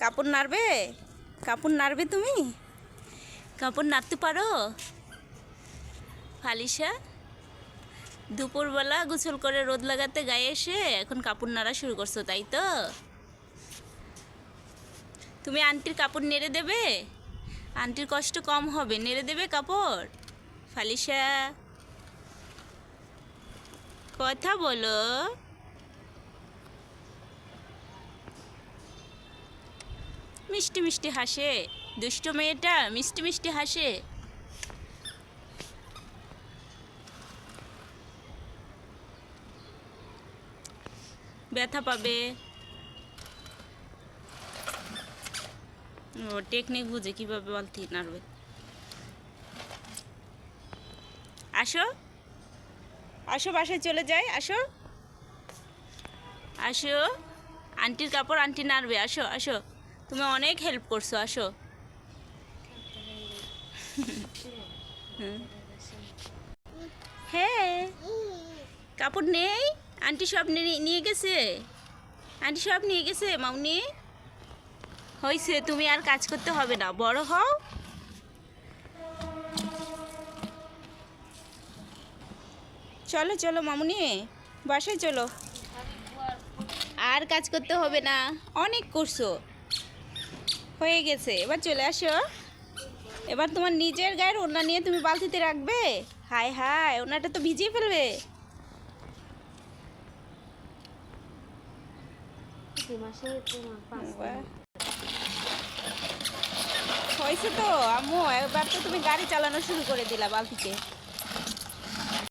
কাপড় নাড়বে? কাপড় নাড়বে তুমি? কাপড় নাড়তে পারো? ফালিশা, দুপুরবেলা গোসল করে রোদ লাগাতে গায়ে এসে এখন কাপড় নাড়া শুরু করছ, তাই তো? তুমি আন্টির কাপড় নেড়ে দেবে? আন্টির কষ্ট কম হবে, নেড়ে দেবে কাপড়? ফালিশা, কথা বলো। মিষ্টি মিষ্টি হাসে। দুষ্ট মেয়েটা মিষ্টি মিষ্টি হাসে। ব্যথা পাবে। ও টেকনিক বুঝে কীভাবে বালতি নাড়বে আসো। আসো, বাসায় চলে যাই। আসো। আসো। আন্টির কাপড় আন্টি নাড়বে। আসো আসো। তুমি অনেক হেল্প করছ, আসো। হ্যাঁ কাপড় নেই? আন্টি সব নিয়ে- গেছে? আন্টি সব নিয়ে গেছে, মাউনি? হয়েছে তুমি আর কাজ করতে হবে না, বড় হও। চলো চলো, মামুনি, বাসায় চলো। আর কাজ করতে হবে না, অনেক করছ। হয়ে গেছে। এবার চলে আসো। এবার তোমার নিজের গায়ের ওনা নিয়ে তুমি বালতিতে রাখবে? হায় হায় ওনাটা তো ভিজিয়ে ফেলবে। হয়েছে তো, আম্মু। এবার তো তুমি গাড়ি চালানো শুরু করে দিলা বালতিতে।